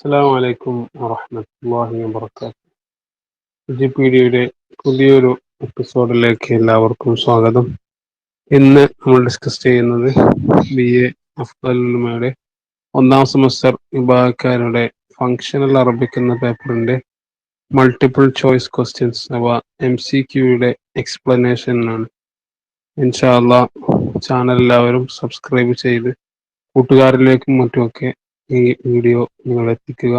അസ്സാം വലൈക്കും വറഹമത്തല്ലാഹി വാബർക്കാത്തു വിജിപീഡിയയുടെ പുതിയൊരു എപ്പിസോഡിലേക്ക് എല്ലാവർക്കും സ്വാഗതം. ഇന്ന് നമ്മൾ ഡിസ്കസ് ചെയ്യുന്നത് ബി എ അഫ്ദലുമയുടെ ഒന്നാം സെമസ്റ്റർ വിഭാഗക്കാരുടെ ഫങ്ഷണൽ അറബിക് എന്ന പേപ്പറിന്റെ മൾട്ടിപ്പിൾ ചോയ്സ് ക്വസ്റ്റ്യൻസ് അഥവാ എം സി ക്യൂയുടെ എക്സ്പ്ലനേഷനാണ് ഇൻഷാല്ല ചാനൽ എല്ലാവരും സബ്സ്ക്രൈബ് ചെയ്ത് കൂട്ടുകാരിലേക്കും മറ്റുമൊക്കെ ഈ വീഡിയോ നിങ്ങൾ എത്തിക്കുക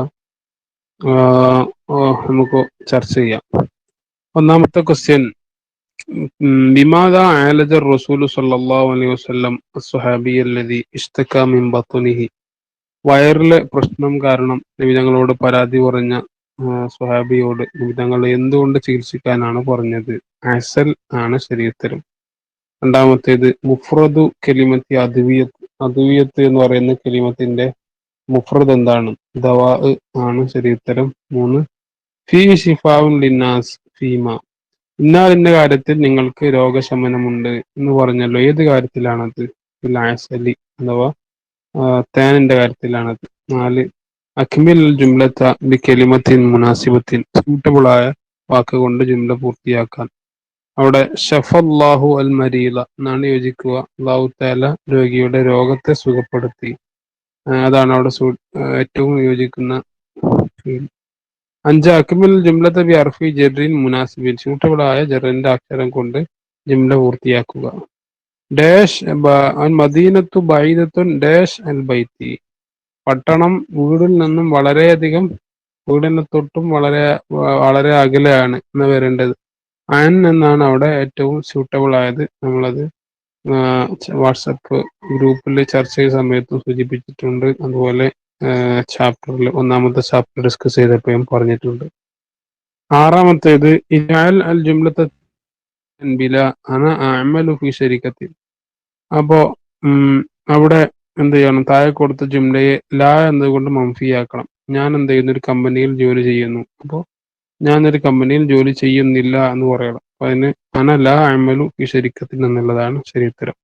ആഹ് ആഹ് നമുക്ക് ചർച്ച ചെയ്യാം ഒന്നാമത്തെ ക്വസ്റ്റ്യൻ بماذا عالج الرسول صلى الله عليه وسلم الصحابي الذي اشتكى من بطنه വയറിലെ പ്രശ്നം കാരണം നബി ഞങ്ങളോട് പരാതി പറഞ്ഞ സുഹാബിയോട് നബി തങ്ങൾ എന്തുകൊണ്ട് ചികിത്സിക്കാനാണ് പറഞ്ഞത് അസൽ ആണ് ശരീരത്തരം രണ്ടാമത്തേത് മുഫ്രദു കെലിമത്തി അദ്വിയത്ത് അദ്വിയത്ത് എന്ന് പറയുന്ന കെലിമത്തിന്റെ മുഫ്രദ് എന്താണ് ദവാ ആണ് ശരിയുത്തരം മൂന്ന്. ഫീ ഷിഫാവുൻ ലിന്നാസ് ഫീമ. ഇന്നാലിന്റെ കാര്യത്തിൽ നിങ്ങൾക്ക് രോഗശമനമുണ്ട് എന്ന് പറഞ്ഞല്ലോ. ഏത് കാര്യത്തിലാണത്? ലാസലി അഥവാ തേനിന്റെ കാര്യത്തിലാണത്. നാല്. അഖ്മിൽ ജുംലത്ത ബി കെലിമത്തിൻ മുനാസിബത്തിൻ. സൂട്ടബിൾ ആയ വാക്ക് കൊണ്ട് ജുംല പൂർത്തിയാക്കാൻ. അവിടെ ഷഫല്ലാഹു അൽ മരീല എന്നാണ് യോജിക്കുക. അള്ളാഹു താല രോഗിയുടെ രോഗത്തെ സുഖപ്പെടുത്തി. അതാണ് അവിടെ ഏറ്റവും യോജിക്കുന്ന അഞ്ച് അക്മിൽ ജുംലത്തെ ബി അർഫി ജെറിൻ മുനാസിബിൻ. സൂട്ടബിളായ ജെറിന്റെ അക്ഷരം കൊണ്ട് ജുംല പൂർത്തിയാക്കുക. ഡാഷ് മദീനത്തു ബൈദത്തുൻ ഡാഷ് അൽ ബൈത്തി. പട്ടണം വീടിൽ നിന്നും വളരെയധികം വീടിനെ തൊട്ടും വളരെ വളരെ അകലെയാണ് എന്ന് വരേണ്ടത്. അൻ എന്നാണ് അവിടെ ഏറ്റവും സ്യൂട്ടബിൾ ആയത് നമ്മളത് വാട്സപ്പ് ഗ്രൂപ്പിൽ ചർച്ച ചെയ്ത സമയത്തും സൂചിപ്പിച്ചിട്ടുണ്ട്. അതുപോലെ ചാപ്റ്ററിൽ ഒന്നാമത്തെ ചാപ്റ്റർ ഡിസ്കസ് ചെയ്തപ്പോൾ ഞാൻ പറഞ്ഞിട്ടുണ്ട്. ആറാമത്തേത് ഇജാൽ അൽ ജുംലത്ത ബില അന ഫി ശരിക്കത്തിൽ അപ്പോ അവിടെ എന്ത് ചെയ്യണം? താഴെ കൊടുത്ത ജുംലയെ ലാ എന്നതുകൊണ്ട് മംഫിയാക്കണം. ഞാൻ എന്ത് ചെയ്യുന്നു? ഒരു കമ്പനിയിൽ ജോലി ചെയ്യുന്നു. അപ്പോൾ ഞാനൊരു കമ്പനിയിൽ ജോലി ചെയ്യുന്നില്ല എന്ന് പറയണം. അപ്പൊ അതിന് അന അമലു ഈ ശരിക്കത്തിൽ എന്നുള്ളതാണ് ശരിയുത്തരം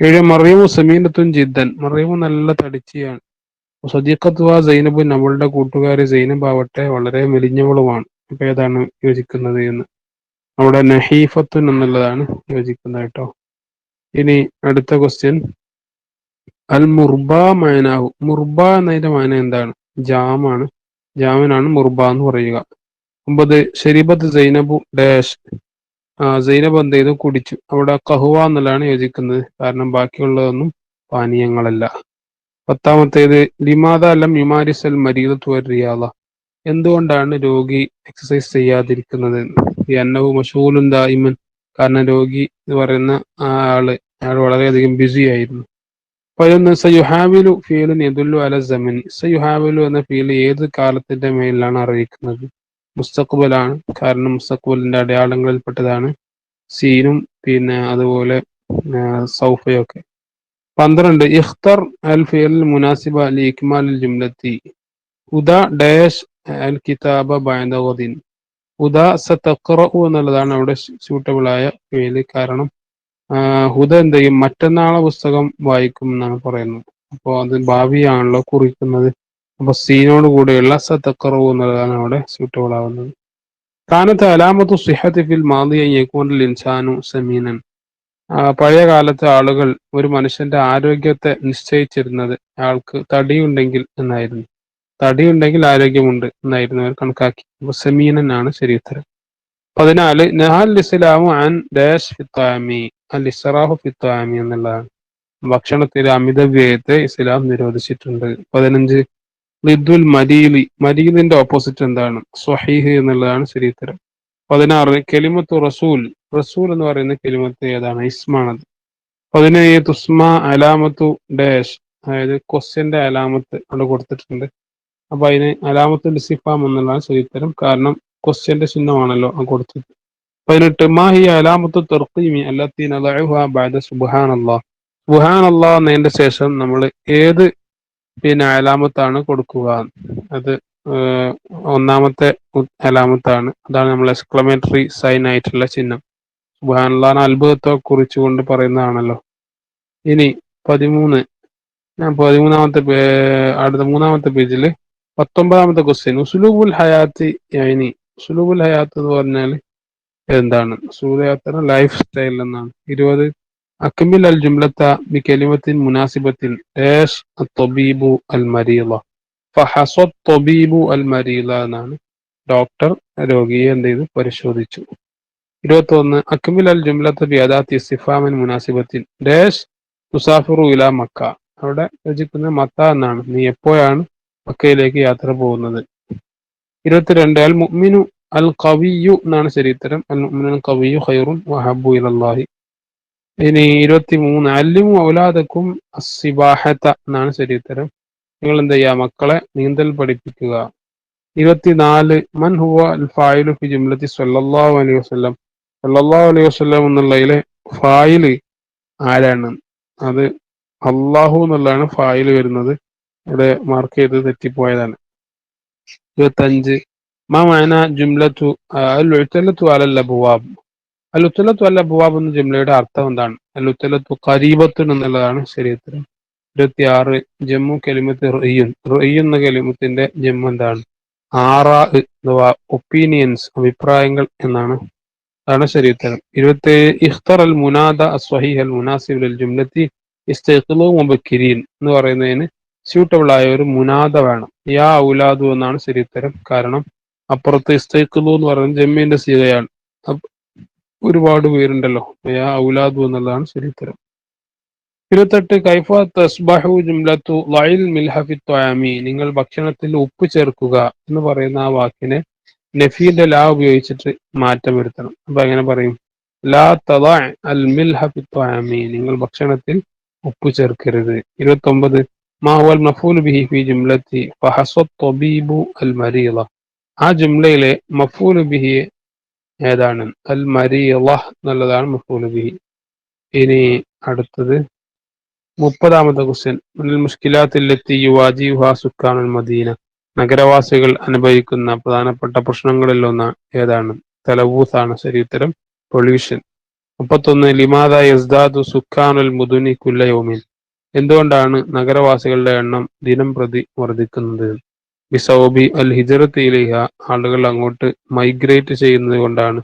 ഏഴ് മറിയമു സമീനത്തും ജിദ്ദൻ. മറിയമു നല്ല തടിച്ചിയാണ്. സദീഖത്വ സൈനബ് നമ്മളുടെ കൂട്ടുകാരി സൈനബ് ആവട്ടെ വളരെ മെലിഞ്ഞവളുമാണ്. അപ്പൊ ഏതാണ് യോജിക്കുന്നത് എന്ന്. നമ്മുടെ നഹീഫത്തുൻ എന്നുള്ളതാണ് യോജിക്കുന്നത് കേട്ടോ. ഇനി അടുത്ത ക്വസ്റ്റ്യൻ അൽ മുർബ മൈനാഹു. മുർബ എന്നതിന്റെ മൈന എന്താണ്? ജാമാണ്. ജാമിനാണ് മുർബ എന്ന് പറയുക. ഒമ്പത് ഷെരീബത്ത് സൈനബു ഡാഷ്. സൈനബ് എന്ത് ചെയ്തു? കുടിച്ചു. അവിടെ കഹുവ എന്നുള്ളതാണ് യോജിക്കുന്നത്. കാരണം ബാക്കിയുള്ളതൊന്നും പാനീയങ്ങളല്ല. പത്താമത്തേത് ലിമാദ അല്ലം യുമാരിസൽ മരീത തുവരിയാള എന്തുകൊണ്ടാണ് രോഗി എക്സസൈസ് ചെയ്യാതിരിക്കുന്നത്? എന്നവും മഷൂലും ദായിമൻ. കാരണം രോഗി എന്ന് പറയുന്ന ആൾ അയാൾ വളരെയധികം ബിസി ആയിരുന്നു. പതിനൊന്ന് സയുഹാവിലു ഫീലിൻ യദുല്ലു അല സമിൻ. സയുഹാവിലു എന്ന ഫീൽ ഏത് കാലത്തിന്റെ മേലിലാണ് അറിയിക്കുന്നത്? മുസ്തഖ്ബലാണ്. കാരണം മുസ്തഖ്ബലിന്റെ അടയാളങ്ങളിൽപ്പെട്ടതാണ്. സീനും പിന്നെ അതുപോലെ സൗഫയൊക്കെ. പന്ത്രണ്ട് ഇഖ്തർ അൽ ഫിയൽ മുനാസിബ അലി ഇക്മാൽ ജുംലത്തി. ഉദ ഡാഷ് അൽ കിതാബ ബൈദീൻ ഉദ സതഖറു എന്നുള്ളതാണ് അവിടെ സ്യൂട്ടബിൾ ആയ ഫിയൽ കാരണം ഹുദ എന്ത് ചെയ്യും? മറ്റന്നാളെ പുസ്തകം വായിക്കും എന്നാണ് പറയുന്നത്. അപ്പോൾ അത് ഭാവിയാണല്ലോ കുറിക്കുന്നത്. അപ്പൊ സീനോട് കൂടെയുള്ള സത്തക്കറവ് എന്നുള്ളതാണ് അവിടെ സ്യൂട്ടബിൾ ആവുന്നത് കാനത്ത് അലാമത്തു സിഹത്തി ഫിൽ യക്കൂനിൽ ഇൻസാനു സമീനൻ. പഴയ കാലത്ത് ആളുകൾ ഒരു മനുഷ്യന്റെ ആരോഗ്യത്തെ നിശ്ചയിച്ചിരുന്നത് അയാൾക്ക് തടിയുണ്ടെങ്കിൽ എന്നായിരുന്നു. തടിയുണ്ടെങ്കിൽ ആരോഗ്യമുണ്ട് എന്നായിരുന്നു അവർ കണക്കാക്കി. അപ്പൊ സമീനൻ ആണ് ശരിയുത്തരം പതിനാല് നഹാൽ ഇസ്ലാമു ആൻ ഡാഷ് ഫിത്താമി അൽ ഇസറാഹു ഫിത്താമി എന്നുള്ളതാണ്. ഭക്ഷണത്തിൽ അമിത വ്യയത്തെ ഇസ്ലാം നിരോധിച്ചിട്ടുണ്ട്. പതിനഞ്ച് ലിദ്ദുൽ മരീലി മരീലിന്റെ ഓപ്പോസിറ്റ് എന്താണ്? സ്വഹീഹ് എന്നുള്ളതാണ് ശരിയുത്തരം പതിനാറ് കെലിമത്തു റസൂൽ. റസൂൽ എന്ന് പറയുന്ന കെലിമത്ത് ഏതാണ്? ഇസ്മാണത്. പതിനേഴ് തുസ്മ അലാമത്തു ഡാഷ്. അതായത് ക്വസ്റ്റ്യന്റെ അലാമത്ത് അവിടെ കൊടുത്തിട്ടുണ്ട്. അപ്പൊ അതിന് അലാമത്തു ഡിസിഫാം എന്നുള്ളതാണ് ശരിയുത്തരം കാരണം ക്വസ്റ്റ്യന്റെ ചിഹ്നമാണല്ലോ കൊടുത്തത്. പതിനെട്ട് മാഹി അലാമത്തു തെർക്കീമി അല്ലത്തി ബാദ സുബാൻ അള്ളാഹ് സുബാൻ അള്ളാഹ് എന്നതിന്റെ ശേഷം നമ്മൾ ഏത് പിന്നെ അലാമത്താണ് കൊടുക്കുക. അത് ഒന്നാമത്തെ അലാമത്താണ്. അതാണ് നമ്മൾ എക്സ്ക്ലമേറ്ററി സൈൻ ആയിട്ടുള്ള ചിഹ്നം. സുബാനുള്ള അത്ഭുതത്തെ കുറിച്ചുകൊണ്ട് പറയുന്നതാണല്ലോ. ഇനി പതിമൂന്ന്. ഞാൻ പതിമൂന്നാമത്തെ അടുത്ത മൂന്നാമത്തെ പേജിൽ പത്തൊമ്പതാമത്തെ ക്വസ്റ്റ്യൻ ഉസുലൂബുൽ ഹയാത്തി ഇനി ഉസുലൂബുൽ ഹയാത്ത് എന്ന് പറഞ്ഞാൽ എന്താണ്? സൂര്യാത്ര ലൈഫ് സ്റ്റൈൽ എന്നാണ്. ഇരുപത് അക്മിൽ അൽ ജുംലത്ത കലിമത്തിൻ മുനാസിബത്തിൽ ഏഷ് അത്തബീബു അൽ മരീള ഫഹസ തൊബീബു അൽ മരീള എന്നാണ് ഡോക്ടർ രോഗിയെ എന്ത് ചെയ്തു? പരിശോധിച്ചു. ഇരുപത്തി ഒന്ന് അക്മിൽ അൽ ജുംലത്ത് ബി അദാത്തി സിഫാമിൻ മുനാസിബത്തിൽ ഡാഷ് തുസാഫിറു ഇല മക്ക അവിടെ രചിക്കുന്ന മത്ത എന്നാണ്. നീ എപ്പോഴാണ് മക്കയിലേക്ക് യാത്ര പോകുന്നത്? ഇരുപത്തിരണ്ട്. അൽ മുഅ്മിനു അൽ കവിയു എന്നാണ് ശരിയുത്തരം. അൽ മുഅ്മിനു അൽ കവിയു ഖൈറുൻ വഹബു ഇലല്ലാഹി. ഇനി ഇരുപത്തി മൂന്ന് അല്ലിമു ഔലാദക്കും അസിബാഹത്ത എന്നാണ് ഉത്തരം. നിങ്ങൾ എന്ത് ചെയ്യുക മക്കളെ നീന്തൽ പഠിപ്പിക്കുക. ഇരുപത്തിനാല് മൻ ഫായിലു ഫി ജുംലത്തി സല്ലല്ലാഹു അലൈഹി വസല്ലം. സല്ലല്ലാഹു അലൈഹി വസല്ലം എന്നുള്ളതിലെ ഫായിൽ ആരാണ്? അത് അള്ളാഹു എന്നുള്ളതാണ് ഫായിൽ വരുന്നത്. ഇവിടെ മാർക്ക് ചെയ്ത് തെറ്റിപ്പോയതാണ്. ഇരുപത്തഞ്ച് മാന ജുംലത്തു അൽ അബുവാബ് അൽ അല്ല ബുവാബ് എന്ന ജുംലയുടെ അർത്ഥം എന്താണ്? അൽ കരീബത്തു എന്നുള്ളതാണ് എന്നുള്ളതാണ് ഇരുപത്തി ആറ് ജമ്മു കെലിമത്ത് റൊയ്യുൻ. റൊയ്യു എന്ന കെലിമത്തിന്റെ ജമ്മു എന്താണ്? ആറാ അഥവാ ഒപ്പീനിയൻസ് അഭിപ്രായങ്ങൾ എന്നാണ്. അതാണ് ശരിയുത്തരം ഇരുപത്തേഴ് ഇഖ്തർ അൽ മുനാദ അസ്വഹി അൽ മുനാസിബ് അൽ ജുംലത്തി മുബക്കിരീൻ എന്ന് പറയുന്നതിന് സ്യൂട്ടബിൾ ആയ ഒരു മുനാദ വേണം. യാ ഔലാദു എന്നാണ് ശരിയുത്തരം കാരണം അപ്പുറത്ത് ഇസ്തഖ്ലു എന്ന് പറയുന്നത് ജമ്മിന്റെ സീതയാണ് ഒരുപാട് പേരുണ്ടല്ലോ. ഔലാദു എന്നുള്ളതാണ് ശരിയുത്തരം ഇരുപത്തെട്ട് കൈഫ തസ്ബഹു ജുംലത്തു ലൈൽ മിൽഹഫി ത്വയാമി നിങ്ങൾ ഭക്ഷണത്തിൽ ഉപ്പ് ചേർക്കുക എന്ന് പറയുന്ന ആ വാക്കിനെ നഫീന്റെ ലാ ഉപയോഗിച്ചിട്ട് മാറ്റം വരുത്തണം അപ്പൊ എങ്ങനെ പറയും? ലാ തദ അൽ മിൽഹഫി ത്വയാമി നിങ്ങൾ ഭക്ഷണത്തിൽ ഉപ്പ് ചേർക്കരുത്. ഇരുപത്തൊമ്പത് മാവൽ മഫൂൽ ബിഹി ഫി ജുംലത്തി ഫഹസ തൊബീബു അൽ മരീള ആ ജുംലയിലെ മഫൂൽ ബിഹി ഏതാണ്? അൽ മരീള എന്നുള്ളതാണ് മഫൂൽ ഇനി അടുത്തത് മുപ്പതാമത്തെ ക്വസ്റ്റ്യൻ മുഷ്കിലാത്തിലെത്തി യുവാജി സുഖാനുൽ മദീന. നഗരവാസികൾ അനുഭവിക്കുന്ന പ്രധാനപ്പെട്ട പ്രശ്നങ്ങളിൽ ഒന്ന് ഏതാണ്? തലവൂസാണ് ശരി ഉത്തരം. പൊല്യൂഷൻ മുപ്പത്തൊന്ന് ലിമാദ യസ്ദാദു സുഖാനുൽ മുദുനി കുല്ലയോമിൻ എന്തുകൊണ്ടാണ് നഗരവാസികളുടെ എണ്ണം ദിനം പ്രതി വർദ്ധിക്കുന്നത്? ബിസൗബി അൽ ഹിജറത്ത് ഇലിഹ ആളുകൾ അങ്ങോട്ട് മൈഗ്രേറ്റ് ചെയ്യുന്നത് കൊണ്ടാണ്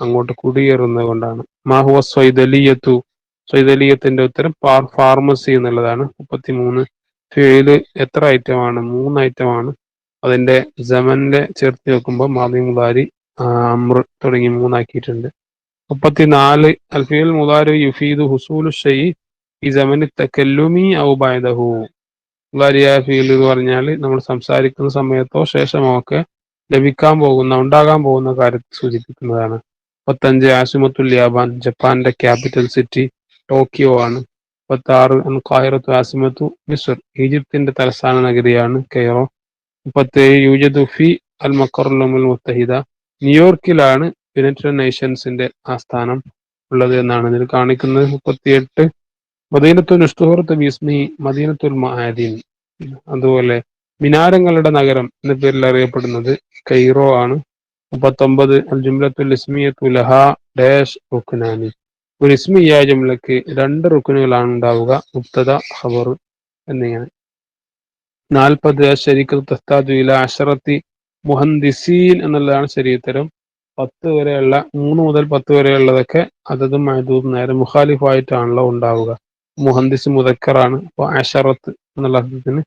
അങ്ങോട്ട് കുടിയേറുന്നത് കൊണ്ടാണ്. മാഹുവ സ്വൈദലിയത്തു സ്വൈതലീയത്തിന്റെ ഉത്തരം പാർ ഫാർമസി എന്നുള്ളതാണ്. മുപ്പത്തിമൂന്ന് ഫീൽ എത്ര ഐറ്റമാണ്? മൂന്ന് ഐറ്റമാണ്. അതിന്റെ ജമന്റെ ചേർത്ത് വെക്കുമ്പോൾ മാതി മുതാരി അമ്ര തുടങ്ങി മൂന്നാക്കിയിട്ടുണ്ട്. മുപ്പത്തിനാല് അൽഫിയൽ മുതാരി യുഫീദ് ഹുസൂലു ഷെയ് ഈ ജമനി തക്കല്ലുമി ഔബായദഹു മുതാരിയായ ഫീൽ എന്ന് പറഞ്ഞാൽ നമ്മൾ സംസാരിക്കുന്ന സമയത്തോ ശേഷമോ ഒക്കെ ലഭിക്കാൻ പോകുന്ന ഉണ്ടാകാൻ പോകുന്ന കാര്യത്തെ സൂചിപ്പിക്കുന്നതാണ്. മുപ്പത്തഞ്ച് ആസിമത്തുൽ യാബാൻ ജപ്പാന്റെ ക്യാപിറ്റൽ സിറ്റി ടോക്കിയോ ആണ്. മുപ്പത്തി ആറ് ഖാഹിറത്തു ആസിമത്തു മിസ്ർ ഈജിപ്തിന്റെ തലസ്ഥാന നഗരിയാണ് കെയറോ. മുപ്പത്തേഴ് യൂജദു ഫി അൽ മക്കറുൽ മുത്തഹിദ. ന്യൂയോർക്കിലാണ് യുണൈറ്റഡ് നേഷൻസിന്റെ ആസ്ഥാനം ഉള്ളത് എന്നാണ് ഇതിൽ കാണിക്കുന്നത്. മുപ്പത്തിയെട്ട് മദീനത്തു നുഷ്തുഹർത്ത് ബിസ്മി മദീനത്തുൽ മഹാദീൻ. അതുപോലെ മിനാരങ്ങളുടെ നഗരം എന്ന പേരിൽ അറിയപ്പെടുന്നത് കൈറോ ആണ്. മുപ്പത്തൊമ്പത് അൽ ജുംലത്തുൽ ഇസ്മിയത്തു ലഹ ഡാഷ് റുക്നാനി ഒരു ഇസ്മിയ ജുംലക്ക് രണ്ട് റുക്കുനുകളാണ് ഉണ്ടാവുക മുക്തദ ഖബർ എന്നിങ്ങനെ. നാൽപ്പത് ശരിക്കൽ തസ്താദു ഇല അഷറത്തി മുഹന്ദിസീൻ എന്നുള്ളതാണ് ശരീരത്തരം. പത്ത് വരെയുള്ള മൂന്ന് മുതൽ പത്ത് വരെയുള്ളതൊക്കെ അതതും മഹദൂദ് നേരെ മുഖാലിഫായിട്ടാണല്ലോ ഉണ്ടാവുക. മുഹന്ദിസ് മുതക്കറാണ് അപ്പൊ അഷറത്ത് എന്നുള്ള അർത്ഥത്തിന്.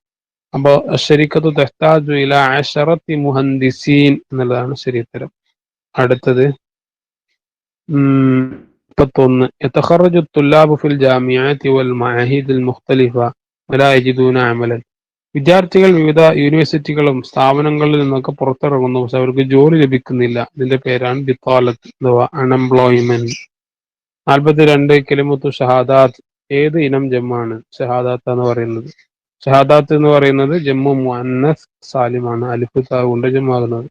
അപ്പൊ ഷെരിക്കത്തു തെഹ്താജു ഇല അഷറത്ത് മുഹന്ദിസീൻ എന്നുള്ളതാണ് ശരിത്തരം അടുത്തത് മുപ്പത്തൊന്ന്. തുല്ലാബു ഫിൽ ജാമിയാത്തി വൽ മഅഹീദിൽ മുഖ്തലിഫ വലാ യജിദൂന അമലൻ. വിദ്യാർത്ഥികൾ വിവിധ യൂണിവേഴ്സിറ്റികളും സ്ഥാപനങ്ങളിൽ നിന്നൊക്കെ പുറത്തിറങ്ങുന്നു. പക്ഷെ അവർക്ക് ജോലി ലഭിക്കുന്നില്ല. ഇതിന്റെ പേരാണ് ബിത്താലത്ത് അഥവാ അൺഎംപ്ലോയ്മെന്റ് നാൽപ്പത്തി രണ്ട് കിലിമുത്തു ഷഹാദാത്ത് ഏത് ഇനം ജമ്മാണ്? ഷഹാദാത്ത് എന്ന് പറയുന്നത്. ഷഹാദാത്ത് എന്ന് പറയുന്നത് ജമ്മു മുഅന്നസ് സാലിമാണ്. അലിഫ് താവ് കൊണ്ട് ജമ്മാകുന്നത്.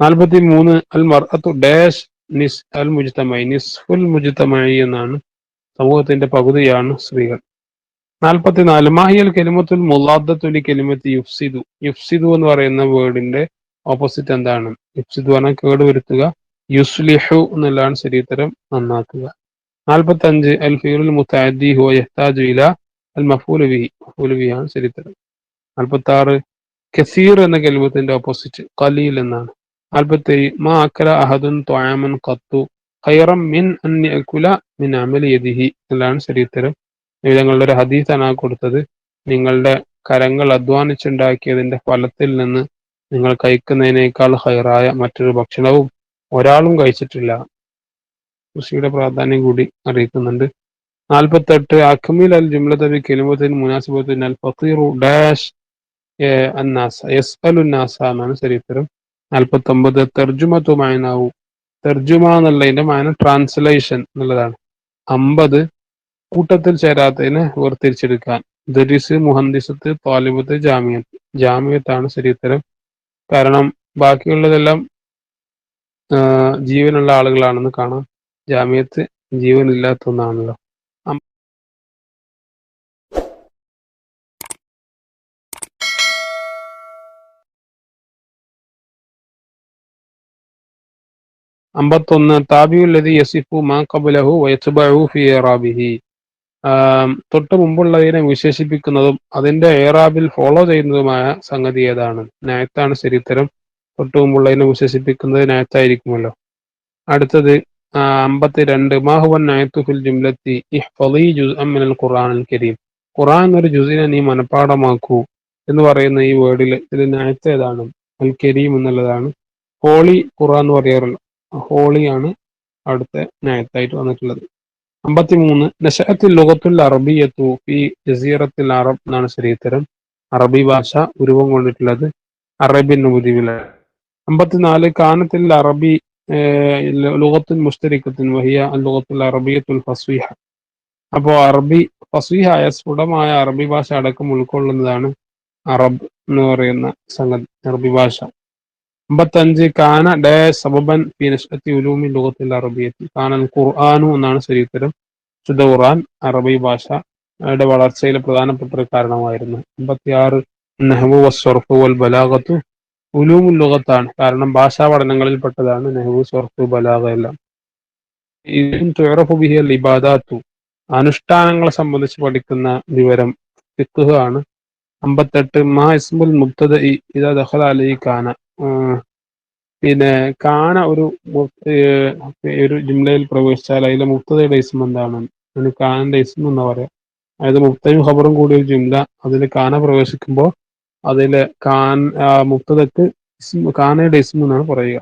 നാൽപ്പത്തി മൂന്ന് അൽ മർഅത്തു ഡാഷ് നിസ് അൽ മുജ്തമൈ. നിസ്ഫുൽ മുജ്തമൈ എന്നാണ് സമൂഹത്തിന്റെ പകുതിയാണ് സ്ത്രീകൾ. നാൽപ്പത്തിനാല് മാഹിയൽ കെലിമത്തുൽ മുല്ലാദത്തുലി കെലിമത്ത് യുഫ്സിദു. യുഫ്സിദു എന്ന് പറയുന്ന വേർഡിന്റെ ഓപ്പോസിറ്റ് എന്താണ്? യുഫ്സിദു എന്ന കേട് വരുത്തുക യുസ്ലിഹു എന്നുള്ളതാണ് ശരീരം നന്നാക്കുക. നാൽപ്പത്തി അഞ്ച് അൽ ഫീറുൽ മുത്താദി ഹുവ യഹ്താജു ഇല അൽ മഫൂൽ ബിഹി മഫൂൽ ബിഹി ആണ് ശരീരത്തരം നാൽപ്പത്തി ആറ് കസീർ എന്ന കെലിമത്തിന്റെ ഓപ്പോസിറ്റ് ഖലീൽ എന്നാണ്. നാൽപ്പത്തേഴ് മാ അക്കല അഹദുൻ ത്വാമൻ കത്തു ഖൈറം മിൻ അന്യ യഅകുല മിൻ യദിഹി എന്നാണ് ശരീരത്തരം നിങ്ങളുടെ ഒരു ഹദീസാണ് ആ കൊടുത്തത്. നിങ്ങളുടെ കരങ്ങൾ അധ്വാനിച്ചുണ്ടാക്കിയതിന്റെ ഫലത്തിൽ നിന്ന് നിങ്ങൾ കഴിക്കുന്നതിനേക്കാൾ ഹൈറായ മറ്റൊരു ഭക്ഷണവും ഒരാളും കഴിച്ചിട്ടില്ല. കൃഷിയുടെ പ്രാധാന്യം കൂടി അറിയിക്കുന്നുണ്ട്. നാൽപ്പത്തെട്ട് അക്മിൽ അൽ ജുംലത്തബി കെലിമത്തിന് മുനാസിബത്തിൻ അൽ ഫീറു ഡാഷ് അന്നാസ യസ് അലുന്നാസ എന്നാണ് ശരീരം നാൽപ്പത്തൊമ്പത് തെർജുമത്തു മായനാവു. തെർജുമ എന്നുള്ളതിന്റെ മായന ട്രാൻസ്ലേഷൻ എന്നുള്ളതാണ്. അമ്പത് കൂട്ടത്തിൽ ചേരാത്തതിനെ വേർതിരിച്ചെടുക്കാൻ. ദരിസ് മുഹന്ദിസത്ത് താലിബത്ത് ജാമ്യത്ത്. ജാമിയത്താണ് ശരീരം കാരണം ബാക്കിയുള്ളതെല്ലാം ജീവനുള്ള ആളുകളാണെന്ന് കാണാം. ജാമിയത്ത് ജീവനില്ലാത്ത ഒന്നാണല്ലോ. അമ്പത്തൊന്ന് താബിയുല്ലതി യസിഫു മാ കബലഹു വയത്തുബഹു ഫി ഏറാബിഹി തൊട്ട് മുമ്പുള്ളതിനെ വിശേഷിപ്പിക്കുന്നതും അതിന്റെ ഏറാബിൽ ഫോളോ ചെയ്യുന്നതുമായ സംഗതി ഏതാണ്? നയത്താണ് ശരിത്തരം. തൊട്ട് മുമ്പുള്ളതിനെ വിശേഷിപ്പിക്കുന്നത് നായത്തായിരിക്കുമല്ലോ. അടുത്തത് അമ്പത്തിരണ്ട്. മാഹുവൻ നായത്തു ജുംലത്തി ജുംലത്തി ജുസ് ഖുറാൻ അൽ കരീം. ഖുർആൻ എന്നൊരു ജുസിനെ നീ മനഃപ്പാടമാക്കൂ എന്ന് പറയുന്ന ഈ വേർഡിൽ ഇതിൽ നയത്ത് ഏതാണ്? അൽ കരീം എന്നുള്ളതാണ്. ഹോളി ഖുർആൻ എന്ന് പറയാറുള്ള ഹോളിയാണ് അവിടുത്തെ നായത്തായിട്ട് വന്നിട്ടുള്ളത്. അമ്പത്തിമൂന്ന്. നഷഅത്തിൽ ലുഗത്തുൽ അറബിയത്തു ഫി ജസീറത്തിൽ അറബ് എന്നാണ് ശരീരത്തരം. അറബി ഭാഷ ഉരുവം കൊണ്ടിട്ടുള്ളത് അറബിൻ ഉപദ്വീപിലാണ്. അമ്പത്തിനാല്. കാനത്തിൽ അറബി ലുഗത്തുൽ മുസ്തരിക്കത്തിൻ വഹിയ ലുഗത്തുൽ അറബിയത്തുൽ ഫസീഹ അപ്പോൾ അറബി ഫസീഹായ സ്ഫുടമായ അറബി ഭാഷ അടക്കം ഉൾക്കൊള്ളുന്നതാണ് അറബ് എന്ന് പറയുന്ന സംഗതി അറബി ഭാഷ. അമ്പത്തഞ്ച് കാന ഡേ സബബൻ ഫി നഷ്അത്തി ഉലൂമി ലുഗത്തിൽ അറബിയത്തി. കാനൽ ഖുർആാനു എന്നാണ് ശരിയുത്തരം ശുദ്ധ ഖുർആൻ അറബി ഭാഷ യുടെ വളർച്ചയിലെ പ്രധാനപ്പെട്ട ഒരു കാരണമായിരുന്നു. അമ്പത്തിയാറ് നെഹ്വു വസ്വർഫ് വൽ ബലാഗത്തു. ഉലൂമുൽ ലുഗത്താണ്. കാരണം ഭാഷാ പഠനങ്ങളിൽപ്പെട്ടതാണ് നെഹ്വു സ്വർഫ് ബലാഗ എല്ലാം. ഇതിൻ തുഴറഫു ബിഹിയൽ ഇബാദാത്തു. അനുഷ്ഠാനങ്ങളെ സംബന്ധിച്ച് പഠിക്കുന്ന വിവരം ഫിഖ് ആണ്. അമ്പത്തെട്ട് മാ ഇസ്മുൽ മുബ്തദ ഇതാ ദഖല അലൈ കാന പിന്നെ കാന ഒരു ഒരു ജുംലയിൽ പ്രവേശിച്ചാൽ അതിലെ മുക്തതയുടെ ഇസ്മ എന്താണ്? അതിന് കാനന്റെ ഇസ്മ എന്ന് പറയാം. അതായത് മുക്തയും ഖബറും കൂടിയ ഒരു ജുംല അതിൽ കാന പ്രവേശിക്കുമ്പോൾ അതിലെ കാൻ മുക്തതക്ക് കാനയുടെ ഇസ്മു എന്നാണ് പറയുക.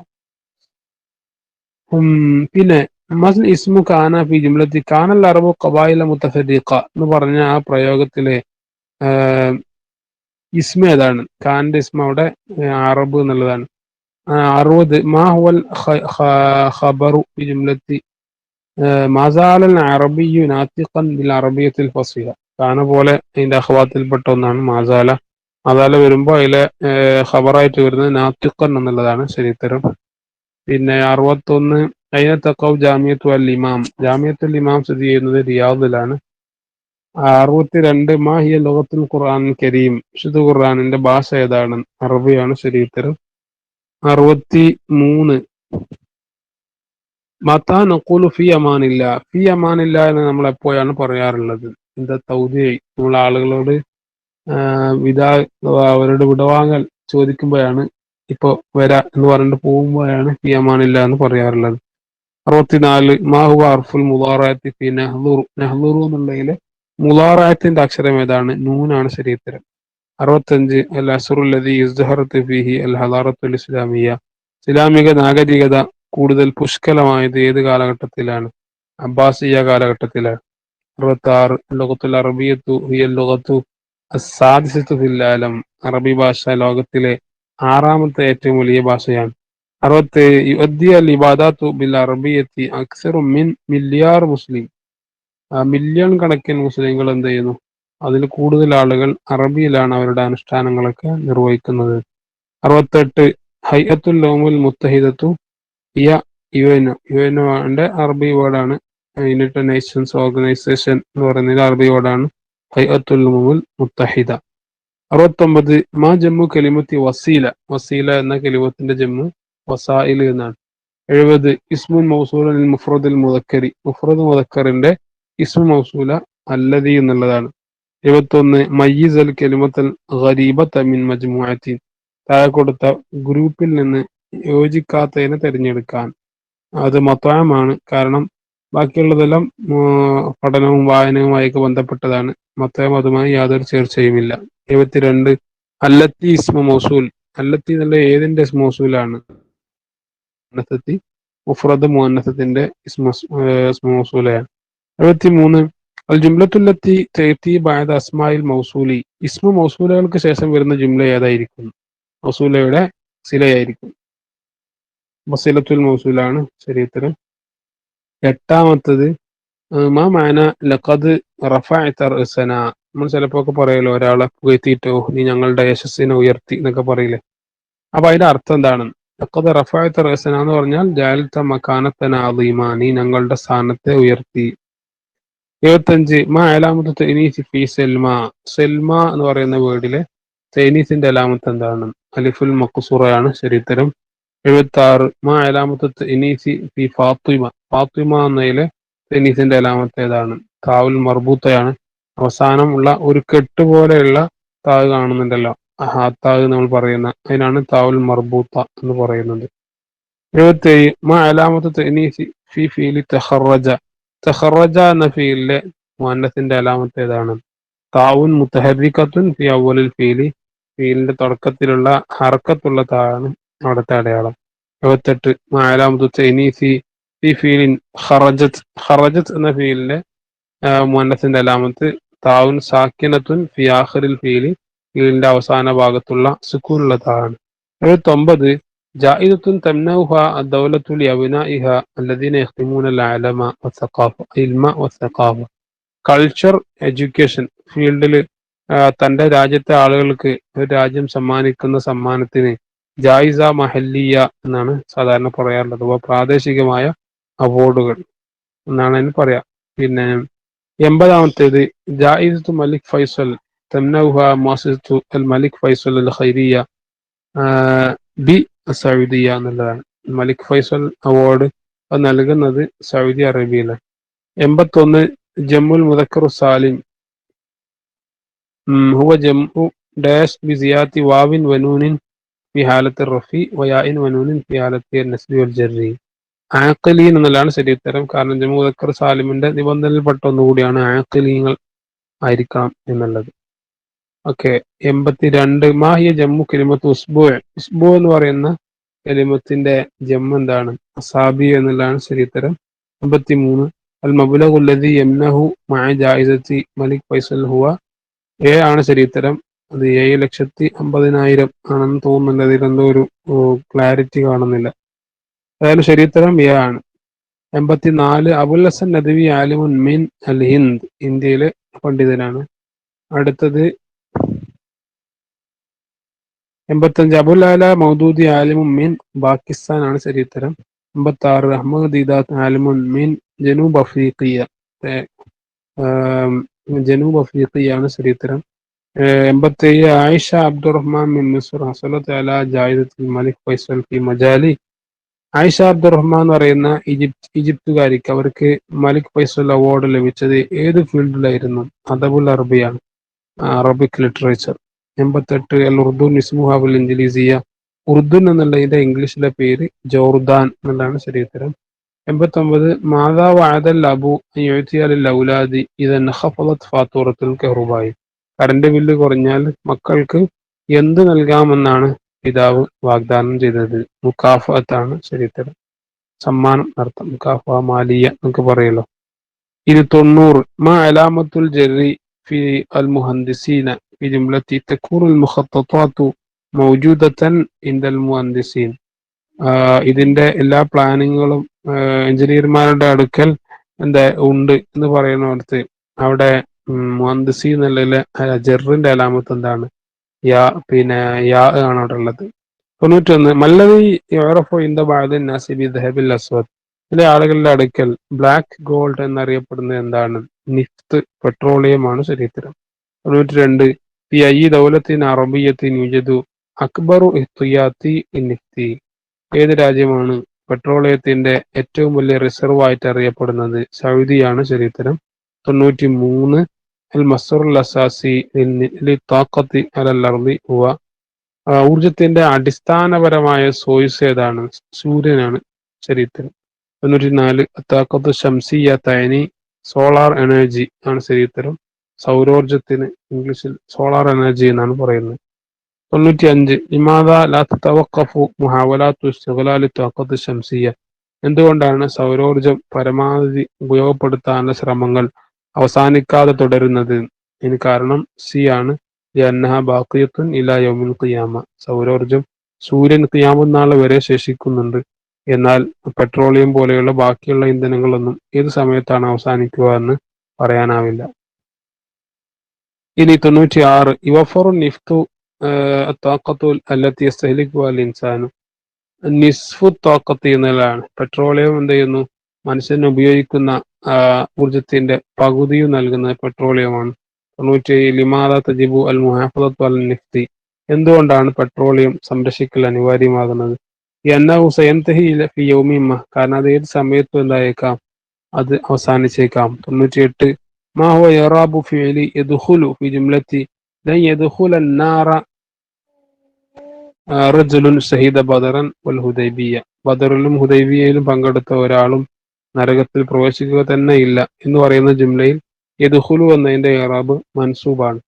പിന്നെ മസ്ൽ ഇസ്മു കാന ഫി ജുംലത്തി കാനൽ അറബു കബായില മുത്തഫരീഖ എന്ന് പറഞ്ഞ ആ പ്രയോഗത്തിലെ ഇസ്മ ഏതാണ്? ഖാന്റെ ഇസ്മ അവിടെ അറബ് എന്നുള്ളതാണ്. അറുപത് മാ ഹുവൽ ഖ- ഖ- ഖബറു ഫി ജുംലത്തി മാസാലൽ അറബിയു നാത്തിഖൻ ബിൽ അറബിയത്തിൽ ഫസിഹ കാന പോലെ അതിന്റെ അഹ്വാത്തിൽപ്പെട്ട ഒന്നാണ് മാസാല. മാസാല വരുമ്പോൾ അതിലെ ഖബറായിട്ട് വരുന്നത് നാത്തിഖൻ എന്നുള്ളതാണ് ശരിത്തരം പിന്നെ അറുപത്തൊന്ന് അയിന തക്കവ് ജാമ്യത്തു അൽ ഇമാം. ജാമ്യത്തുൽ ഇമാം സ്ഥിതി ചെയ്യുന്നത് റിയാദിലാണ്. അറുപത്തി രണ്ട് മാഹിയ ലോകത്തുൽ ഖുർആൻ കരീം. വിശുദ്ധ ഖുർആാനിന്റെ ഭാഷ ഏതാണ്? അറബിയാണ് ശരിത്തരം അറുപത്തി മൂന്ന് മത്താൻ അക്കൂലു ഫി അമാനില്ല. ഫി അമാനില്ല എന്ന് നമ്മൾ എപ്പോഴാണ് പറയാറുള്ളത്? എന്താ തൗതി നമ്മൾ ആളുകളോട് വിദാ അവരുടെ വിടവാങ്ങൽ ചോദിക്കുമ്പോഴാണ് ഇപ്പൊ വരാ എന്ന് പറഞ്ഞിട്ട് പോകുമ്പോഴാണ് ഫി അമാനില്ല എന്ന് പറയാറുള്ളത്. അറുപത്തിനാല് മാഹുവ അർഫുൽ മുലാറാത്തി ഫി നെഹ്ലുറു നെഹ്ലുറു എന്നുള്ളതിൽ മുലാറാത്തിന്റെ അക്ഷരം ഏതാണ്? നൂനാണ് ശരീരത്തരം അറുപത്തഞ്ച് അൽ അസുറുല്ലതി ഇസ്ദഹറത്ത് ഫിഹി അൽ ഹലാറത്തുൽ ഇസ്ലാമിയ. ഇസ്ലാമിക നാഗരികത കൂടുതൽ പുഷ്കലമായത് ഏത് കാലഘട്ടത്തിലാണ്? അബ്ബാസിയ കാലഘട്ടത്തിലാണ്. അറുപത്തി ആറ് ലോകത്തുൽ അറബിയത്തു ഹിയൽ ലോകത്തു അസാദിസത്തു ഫില്ലാലം അറബി ഭാഷ ലോകത്തിലെ ആറാമത്തെ ഏറ്റവും വലിയ ഭാഷയാണ്. അറുപത്തേഴ് മില്യൺ കണക്കിന് മുസ്ലിങ്ങൾ എന്ത് ചെയ്യുന്നു? അതിൽ കൂടുതൽ ആളുകൾ അറബിയിലാണ് അവരുടെ അനുഷ്ഠാനങ്ങളൊക്കെ നിർവഹിക്കുന്നത്. അറുപത്തെട്ട് ഹൈഅത്തുൽ ലോമുൽ മുത്തഹിദത്തു. ഇയ യു എൻ യു എൻ ന്റെ അറബി വേർഡാണ്. യുണൈറ്റഡ് നേഷൻസ് ഓർഗനൈസേഷൻ എന്ന് പറയുന്നതിൽ അറബി വേർഡാണ്. മുത്തഹിദ. അറുപത്തൊമ്പത് മാ ജമ്മു കലിമത്തി വസീല വസീല എന്ന കലിമത്തിന്റെ ജമ്മു വസായിൽ എന്നാണ്. എഴുപത് ഇസ്മുൻ മൗസൂലൻ മുഫ്രദുൽ മുദക്കരി. മുഫ്രദ് മുദക്കറിന്റെ ഇസ്മു മൗസൂല അല്ലതി എന്നുള്ളതാണ്. എഴുപത്തൊന്ന് മയ്യിസ് അൽ കലിമത്തൽ ഖരീബ തമിൻ മജ്മുഅത്തിൻ. താഴെ കൊടുത്ത ഗ്രൂപ്പിൽ നിന്ന് യോജിക്കാത്തതിനെ തിരഞ്ഞെടുക്കാൻ. അത് മൊത്തമാണ് കാരണം ബാക്കിയുള്ളതെല്ലാം പഠനവും വായനയുമായൊക്കെ ബന്ധപ്പെട്ടതാണ്. മത്തം അതുമായി യാതൊരു ചേർച്ചയുമില്ല. എഴുപത്തിരണ്ട് അല്ലത്തി ഇസ്മ മൗസൂൽ. അല്ലത്തി എന്നുള്ള ഏതിന്റെ മൗസൂലാണ്? മുന്നസത്തി മുഫ്രദ് മുന്നസത്തിന്റെ മൗസൂലയാണ്. എഴുപത്തി മൂന്ന് അൽ ജുംലത്തുല്ലത്തി തേത്തി ബായത അസ്മായിൽ മൗസൂലി. ഇസ്മ മൗസൂലകൾക്ക് ശേഷം വരുന്ന ജുംല ഏതായിരിക്കും? മൗസൂലയുടെ സിലയായിരിക്കും. മസിലത്തുൽ മൗസൂലാണ് ശരീരത്തിന് എട്ടാമത്തത് മാ മാന ലഖദ് റഫഅത നമ്മൾ ചിലപ്പോ ഒക്കെ പറയല്ലോ ഒരാളെ പുകഴ്ത്തിയിട്ടോ നീ ഞങ്ങളുടെ യശസ്സിനെ ഉയർത്തി എന്നൊക്കെ പറയില്ലേ? അപ്പൊ അതിന്റെ അർത്ഥം എന്താണ്? ലഖദ് റഫഅത റസന എന്ന് പറഞ്ഞാൽ ജാലത്ത മക്കാനത്തന അതീമാ നീ ഞങ്ങളുടെ സ്ഥാനത്തെ ഉയർത്തി. എഴുപത്തഞ്ച് മാ അലാമത്ത് തൈനീസ് ഫി സെൽമ. സെൽമ എന്ന് പറയുന്ന വേർഡിലെ തൈനീസിന്റെ അലാമത്ത് എന്താണ്? അലിഫുൽ മക്കുസുറയാണ് ശരിത്തരം എഴുപത്തി ആറ് മാ അലാമത്ത് തെനീസി ഫി ഫാത്തിമ. ഫാത്തിമ എന്നതിലെ തൈനീസിന്റെ അലാമത്ത് ഏതാണ് താവുൽ മർബൂത്തയാണ്. അവസാനം ഉള്ള ഒരു കെട്ട് പോലെയുള്ള താവ് കാണുന്നുണ്ടല്ലോ. ആ താവ് നമ്മൾ പറയുന്ന അതിനാണ് താവുൽ മർബൂത്ത എന്ന് പറയുന്നത്. എഴുപത്തേഴ് മാ അലാമത്ത് ഫി ഫീലി തഖറജ തെഹറജ എന്ന ഫീലിലെ മുഅന്നസിന്റെ അലാമത്തേതാണ്. താവുൻ മുത്തഹരിക്കത്തുൻ ഫി അവലിൽ ഫീലി. ഫീലിന്റെ തുടക്കത്തിലുള്ള ഹർക്കത്തുള്ള താഴാണ് അവിടുത്തെ അടയാളം. എഴുപത്തെട്ട് മാ അലാമത്ത് ഫി ഫീലിൻ ഖറജത്ത് ഖറജത്ത് എന്ന ഫീലിന്റെ മുന്നത്തിന്റെ അലാമത്ത് താവുൻ സാക്കിനത്തുൻ ഫിയാഖറിൽ ഫീലി ഫീലിന്റെ അവസാന ഭാഗത്തുള്ള സുക്കൂനുള്ള താണ് എഴുപത്തൊമ്പത് ജാഹിദത്തുൻ തംനൗഹ ദൗലത്തുൽ യവന ഇഹ അല്ലദീന യഖ്തിമൂന അലമ വസഖാഫ ഇൽമ വസഖാഫ കൾച്ചർ എഡ്യൂക്കേഷൻ ഫീൽഡിൽ തന്റെ രാജ്യത്തെ ആളുകൾക്ക് ഒരു രാജ്യം സമ്മാനിക്കുന്ന സമ്മാനത്തിന് ജായിസ മഹല്ലിയ എന്നാണ് സാധാരണ പറയാറുള്ളത്. അപ്പോൾ പ്രാദേശികമായ അവാർഡുകൾ എന്നാണ് അതിന് പറയാ. പിന്നെ എൺപതാമത്തേത് ജായിസത്തു മലിക് ഫൈസൽ തംനൗഹ മാസിത്തു അൽ മലിക് ഫൈസൽ അൽ ഖൈരിയ ബി സൗദിയ എന്നുള്ളതാണ്. മലിക് ഫൈസൽ അവാർഡ് അത് നൽകുന്നത് സൗദി അറേബ്യയിലാണ്. എൺപത്തൊന്ന് ജമ്മുൽ മുദക്കറു സാലിം ഉം, ഹുവ ജമ്മു ഡാഷ് ബി സിയാത്തി വാവിൻ വനൂനിൻ ഫി ഹാലത്ത് റഫി വയാഇൻ വനൂനിൻ ഫി ഹാലത്ത് നസ്ബി എന്നല്ലാണ് ശരിയുത്തരം കാരണം ജമുദക്കർ മുദക്കർ സാലിമിന്റെ നിബന്ധനയിൽപ്പെട്ട ഒന്നുകൂടിയാണ് ആക്കലീങ്ങൾ ആയിരിക്കണം എന്നുള്ളത്. ഓക്കെ എൺപത്തിരണ്ട്. മാഹിയ ജമ്മു കെലിമത്ത് ഉസ്ബു. ഉസ്ബു എന്ന് പറയുന്ന കെലിമത്തിന്റെ ജമ്മു എന്താണ്? അസാബി എന്നുള്ളതാണ് ശരിയുത്തരം എൺപത്തി മൂന്ന് അൽ മബുലഹു എംനഹു മായ മലിക് ഫൈസൽ ഹുവ. എ ആണ് ശരിയുത്തരം അത് ഏഴ് ലക്ഷത്തി അമ്പതിനായിരം ആണെന്ന് തോന്നുന്നുണ്ട്. അതിൽ എന്തോ ഒരു ക്ലാരിറ്റി കാണുന്നില്ല. ഏതായാലും ശരിയുത്തരം എ ആണ് എൺപത്തിനാല് അബുൽ ഹസൻ നദവി ആലിമുൻ മിൻ അൽ ഹിന്ദ് ഇന്ത്യയിലെ പണ്ഡിതനാണ്. അടുത്തത് എൺപത്തഞ്ച് അബുൽ ആല മൗദൂദി ആലിമുൻ മിൻ പാകിസ്ഥാൻ ആണ് ശരിയുത്തരം എൺപത്തി ആറ് അഹമ്മദ് ദീദാത്ത് ആലിമുൻ മിൻ ജനൂബ് അഫ്രീഖിയ. ജനൂബ് അഫ്രീഖിയാണ് ആണ് എൺപത്തി ഏഴ് ആയിഷ അബ്ദുറഹ്മാൻ മിൻ മിസ്ർ ഹസലത്ത് അല ജായിദത്തുൽ മലിക് ഫൈസൽ ഫി മജാലി ആയിഷ അബ്ദുറഹ്മാൻ എന്ന് പറയുന്ന ഈജിപ്ത് ഈജിപ്തുകാരിക്ക് അവർക്ക് മലിക് ഫൈസൽ അവാർഡ് ലഭിച്ചത് ഏത് ഫീൽഡിലായിരുന്നു അദബുൽ അറബിയാണ് അറബിക് ലിറ്ററേച്ചർ എൺപത്തെട്ട് അൽ ഉർദു നിസ്മുഹാബുൽ ഇൻജലീസിയ. ഉർദുൻ എന്നുള്ളതിന്റെ ഇംഗ്ലീഷിലെ പേര് ജോർദാൻ എന്നുള്ളതാണ് ശരീരത്തരം എൺപത്തൊമ്പത് മാതാവ് ആദൽ അബു എഴുത്തിയാലിൽ ഔലാദി ഇത് ഹഫലത്ത് ഫാത്തൂറത്തുൽ കെഹ്റുബായി. കറണ്ട് ബില്ല് കുറഞ്ഞാൽ മക്കൾക്ക് എന്ത് നൽകാമെന്നാണ് പിതാവ് വാഗ്ദാനം ചെയ്തത് മുക്കാഫത്താണ് ശരിയുത്തരം സമ്മാനം അർത്ഥം മുക്കാഫ മാലിയ എന്നൊക്കെ പറയല്ലോ ഇത് തൊണ്ണൂറ് മാ അലാമത്തുൽ ജറി في المهندسين في جملة تكون المخططات موجودة عند المهندسين ആഹ് ഇതിന്റെ എല്ലാ പ്ലാനിങ്ങുകളും എഞ്ചിനീയർമാരുടെ അടുക്കൽ എന്താ ഉണ്ട് എന്ന് പറയുന്നിടത്ത് അവിടെ മുഹന്ദിസി എന്നുള്ളതിലെ ജെറിന്റെ അലാമത്ത് എന്താണ് യാ പിന്നെ യാ ആണ് അവിടെ ഉള്ളത്. തൊണ്ണൂറ്റൊന്ന് മല്ലതി യോറഫോ ഇന്ത ബാദൻ നസിബി ദഹബിൽ അസ്വദ്. ചില ആളുകളുടെ അടുക്കൽ ബ്ലാക്ക് ഗോൾഡ് എന്നറിയപ്പെടുന്നത് എന്താണ്? നിഫ്ത് പെട്രോളിയമാണ് ശരീരത്തിരം തൊണ്ണൂറ്റി രണ്ട് പി ഐ ദൗലത്തിൻ അറബിയത്തിൻ യുജദു അക്ബറു ഇഹ്തിയാത്തി നിഫ്തി. ഏത് രാജ്യമാണ് പെട്രോളിയത്തിന്റെ ഏറ്റവും വലിയ റിസർവ് ആയിട്ട് അറിയപ്പെടുന്നത്? സൗദിയാണ് ശരീരത്തിരം തൊണ്ണൂറ്റി മൂന്ന് മസറുൽ അസാസി താക്കത്തി അലൽ അർദി ഹുവ ഊർജത്തിന്റെ അടിസ്ഥാനപരമായ സോയിസ് ഏതാണ്? സൂര്യനാണ് ശരീരത്തിന്. തൊണ്ണൂറ്റി നാല് താക്കത്ത് ഷംസിയ തൈനി സോളാർ എനർജി ആണ് ശരീരത്തരം സൗരോർജത്തിന് ഇംഗ്ലീഷിൽ സോളാർ എനർജി എന്നാണ് പറയുന്നത്. തൊണ്ണൂറ്റി അഞ്ച് ഇമാദ ലാ തവക്കഫു മുഹാവലാത്തു ഇസ്തിഗ്ലാലി താക്കത്ത് ഷംസിയ എന്തുകൊണ്ടാണ് സൗരോർജം പരമാവധി ഉപയോഗപ്പെടുത്താനുള്ള ശ്രമങ്ങൾ? അവസാനിക്കാതെ തുടരുന്നത്. ഇതിന് കാരണം സി ആണ്. ലഅന്നഹ ബാഖിയത്തുൻ ഇലാ ഖിയാമ. സൗരോർജം സൂര്യൻ ഖിയാമത്ത് നാളെ വരെ ശേഷിക്കുന്നുണ്ട്. എന്നാൽ പെട്രോളിയം പോലെയുള്ള ബാക്കിയുള്ള ഇന്ധനങ്ങളൊന്നും ഏത് സമയത്താണ് അവസാനിക്കുക എന്ന് പറയാനാവില്ല. ഇനി തൊണ്ണൂറ്റി ആറ് യുവഫറു നിഫ്തു താക്കത്തുൽ ഇൻസാനു. നിസ്ഫു താക്കത്ത് എന്നതാണ് പെട്രോളിയം എന്ത് ചെയ്യുന്നു? മനുഷ്യൻ ഉപയോഗിക്കുന്ന ഊർജത്തിന്റെ പകുതിയും നൽകുന്നത് പെട്രോളിയമാണ്. തൊണ്ണൂറ്റിയേഴ് ലിമാദ തജിബു അൽ മുഹാഫത്ത് അൽ നിഫ്തി. എന്തുകൊണ്ടാണ് പെട്രോളിയം സംരക്ഷിക്കൽ അനിവാര്യമാകുന്നത്? എന്ന ഹുസൈൻതഹിയിലെ ഫിയോമിമ്മ കാരണം അത് ഏത് സമയത്തും എന്തായേക്കാം? അത് അവസാനിച്ചേക്കാം. തൊണ്ണൂറ്റിയെട്ട്. മാഹു യറാബു ഫിലി യദുഹുലു ഫി ജുംലത്തി ലൻ ബദറൻ വൽ ഹുദൈബിയ ബദറിലും ഹുദൈബിയയിലും പങ്കെടുത്ത ഒരാളും നരകത്തിൽ പ്രവേശിക്കുക തന്നെ ഇല്ല എന്ന് പറയുന്ന ജുംലയിൽ യദുഹുലു എന്നതിന്റെ ഇറാബ് മൻസൂബാണ്.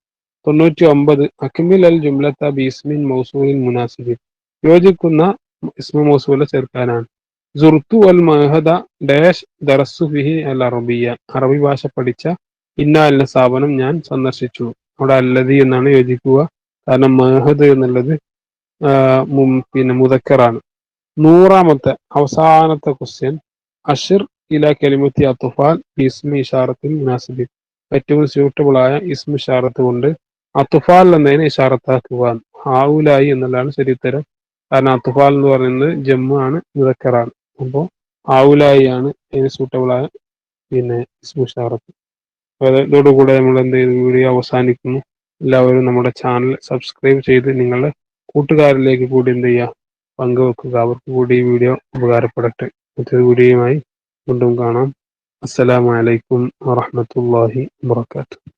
തൊണ്ണൂറ്റി ഒമ്പത് അക്മിൽ അൽ ജുംലത്ത ബിസ്മിൻ മൗസൂലിൻ മുനാസിബിൻ. യോജിക്കുന്ന ഇസ്മ മൗസൂല ചേർക്കാനാണ്. സുർത്തു അൽ മഹദ ഡാഷ് ദറസു ഫിഹി അൽ അറബിയ. അറബി ഭാഷ പഠിച്ച ഇന്ന എന്ന സ്ഥാപനം ഞാൻ സന്ദർശിച്ചു. അവിടെ അല്ലതി എന്നാണ് യോജിക്കുക. കാരണം മഹദ് എന്നുള്ളത് പിന്നെ മുതക്കറാണ് നൂറാമത്തെ അവസാനത്തെ ക്വസ്റ്റ്യൻ അഷിർ ഇല കെലിമുത്തി അത്തുഫാൽ ഇസ്മി ഇഷാറത്തിൽ മുനാസിബിൻ. ഏറ്റവും സ്യൂട്ടബിൾ ആയ ഇസ്മി ഇഷാറത്ത് കൊണ്ട് അത്തുഫാൽ എന്നതിനെ ഇഷാറത്താക്കുക ഹാവുലായി എന്നുള്ളതാണ് ശരിത്തരം കാരണം അത്തുഫാൽ എന്ന് പറയുന്നത് ജമ്മു ആണ് മുതക്കറാണ് അപ്പോൾ ഹാവുലായി ആണ് അതിന് സ്യൂട്ടബിൾ ആയ പിന്നെ ഇസ്മി ഇഷാറത്ത്. അപ്പോൾ ഇതോടുകൂടെ നമ്മൾ എന്ത് വീഡിയോ അവസാനിക്കുന്നു. എല്ലാവരും നമ്മുടെ ചാനൽ സബ്സ്ക്രൈബ് ചെയ്ത് നിങ്ങളുടെ കൂട്ടുകാരിലേക്ക് കൂടി എന്ത് ചെയ്യുക? പങ്കുവെക്കുക. അവർക്ക് കൂടി ഈ വീഡിയോ ഉപകാരപ്പെടട്ടെ. മറ്റൊരു വീഡിയോയുമായി വീണ്ടും കാണാം. അസ്സലാമു അലൈക്കും വറഹ്മത്തുള്ളാഹി വബറകാതുഹു.